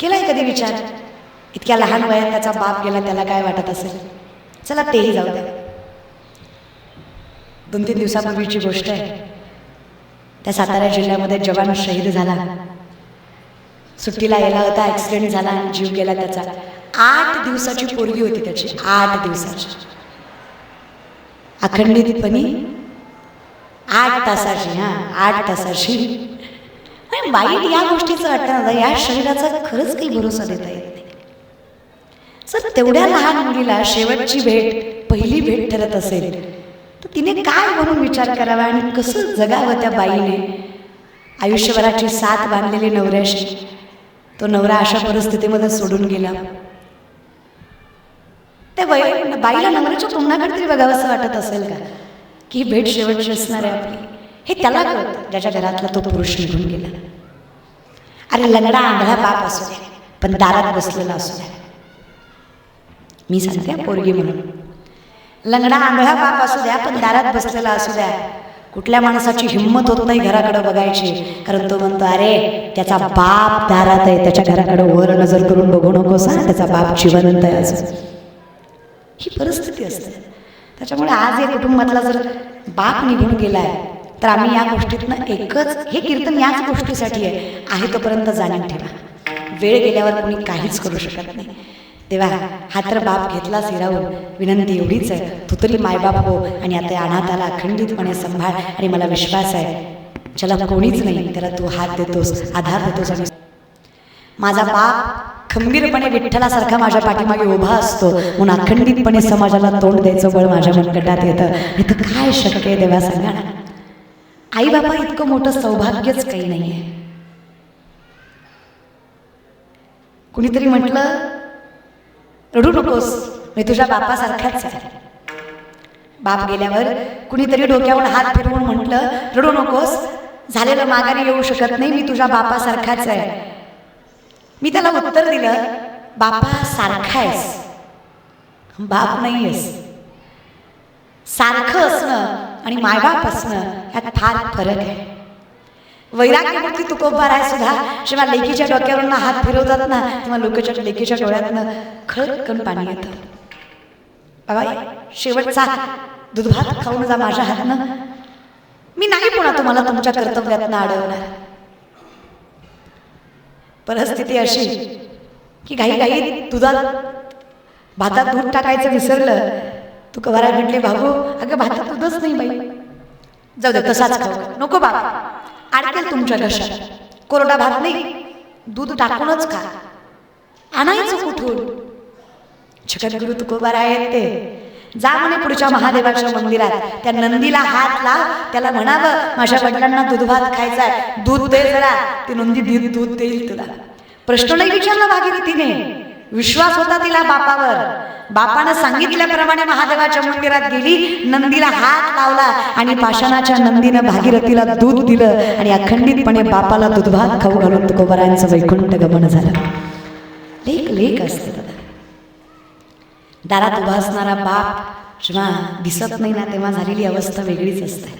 केलाय कधी विचार? इतक्या लहान वयात त्याचा बाप गेला त्याला काय वाटत असेल? चला तेही जाऊ द्या. दोन तीन दिवसापूर्वीची गोष्ट आहे. त्या सातारा जिल्ह्यामध्ये जवान शहीद झाला. सुट्टीला गेला होता ॲक्सिडेंट झाला आणि जीव गेला त्याचा. आठ दिवसाची पोरगी होती त्याची. आठ दिवसाची. अखंडितपणे आठ तासाची हां आठ तासाची. वाईट या गोष्टीचं वाटतं ना या शरीराचा खरंच काही भरोसा देता येत नाही. सर तेवढ्या लहान मुलीला शेवटची भेट पहिली भेट ठरत असेल तर तिने काय म्हणून विचार करावा आणि कसं जगावं त्या बाईने? आयुष्यभराची साथ बांधलेली नवऱ्याशी तो नवरा अशा परिस्थितीमध्ये सोडून गेला. त्या बाई बाईला नवऱ्याच्या तोंडाकडे तरी बघावं असं वाटत असेल का? की भेट शेवटची असणार आहे आपली. हे त्याला कळतं ज्याच्या घरातला तो पुरुष निघून गेला. अरे लंगडा आंधळा बाप असू द्या पण दारात बसलेला असू द्या मी सांगते पोरगी म्हणून. लंगडा आंधळा बाप असू द्या पण दारात बसलेला असू द्या. कुठल्या माणसाची हिंमत होत नाही घराकडे बघायची कारण तो म्हणतो अरे त्याचा बाप दारात आहे त्याच्या घराकडे वर नजर करून बघू नकोस हा त्याचा बाप जिवंत आहे अजून ही परिस्थिती असते. त्याच्यामुळे आज या कुटुंबातला जर बाप निघून गेलाय तर आम्ही या गोष्टीतनं एकच हे कीर्तन याच गोष्टीसाठी आहे. आहे तोपर्यंत जाणीव ठेवा. वेळ गेल्यावर कोणी काहीच करू शकत नाही. तेव्हा हा तर बाप घेतलाच हिरावून विनंती एवढीच आहे. तू तरी मायबाप हो आणि आता अनाथाला अखंडितपणे सांभाळ आणि मला विश्वास आहे. ज्याला कोणीच नाही त्याला तू हात देतोस आधार देतोस आणि माझा बाप खंबीरपणे विठ्ठलासारखा माझ्या पाठीमागे उभा असतो. म्हणून अखंडितपणे समाजाला तोंड द्यायचं बळ माझ्या मनगटात येतं. इथं काय शक्य आहे देवा सांगा ना. आई बाबा इतकं मोठं सौभाग्यच काही नाही आहे कुणीतरी म्हटलं रडू नकोस मी तुझ्या बापासारखाच आहे. बाप गेल्यावर कुणीतरी डोक्यावर हात फिरवून म्हटलं रडू नकोस झालेलं माघारी येऊ शकत नाही मी तुझ्या बापासारखाच आहे. मी त्याला उत्तर दिलं बापा सारखा आहेस. बाप नाही आहेस सारखं असणं आणि मायबाप असणं यात फार फरक आहे. वैराग्यमूर्ती तुकोबार आहे सुद्धा जेव्हा लेकीच्या डोक्यावरून हात फिरवतात ना तेव्हा लोकांच्या लेकीच्या डोळ्यातनं खळकन पाणी येतं. बाबा शेवटचा दुधभात खाऊन जा माझ्या हातनं. मी नाही पुन्हा तुम्हाला तुमच्या कर्तव्यातनं अडवणार. परिस्थिती अशी की घाई घाई दुधात भातात दूध टाकायचं विसरलं तू कवारा म्हटले भाऊ? अगं भातात दूधच नाही बाई. जाऊ दे तसाच खाऊ. नको बाबा अडकेल तुमच्या घशात. कोरडा भात नाही. दूध टाकूनच खा. आणायचं कुठून? जगद्गुरु तुकोबार आहेत ते जा म्हणे पुढच्या महादेवाच्या मंदिरात. त्या नंदीला हात लाव. त्याला म्हणावं माझ्या वडिलांना दूध भात खायचा आहे. दूध दे जरा. ती नंदी दूध देईल तुला. प्रश्न नाही विचारला भागीरथीने. विश्वास होता तिला बापावर. बापानं सांगितल्याप्रमाणे महादेवाच्या मंदिरात गेली नंदीला हात लावला आणि पाषाणाच्या नंदीनं भागीरथीला दूध दिलं आणि अखंडितपणे बापाला दूधभात खाऊ घालून तुकोबारांचं वैकुंठ गमन झालं. लेख लेख असते दादा. दारात उभा असणारा बाप जेव्हा दिसत नाही ना तेव्हा झालेली अवस्था वेगळीच असते.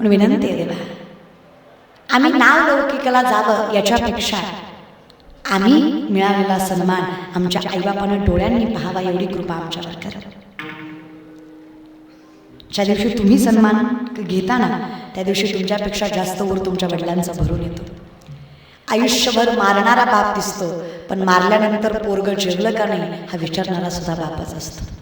पण विनंती आहे देवा आम्ही नाव लौकिकाला जावं याच्यापेक्षा आम्ही मिळालेला सन्मान आमच्या आईबापानं डोळ्यांनी पाहावा एवढी कृपा आमच्यावर करा. ज्या दिवशी तुम्ही सन्मान घेता ना त्या दिवशी तुमच्यापेक्षा जास्त वर तुमच्या वडिलांचा भरून येतो. आयुष्यभर मारणारा बाप दिसतो पण मारल्यानंतर पोरग जेवलं का नाही हा विचारणारा सुद्धा बापच असतो.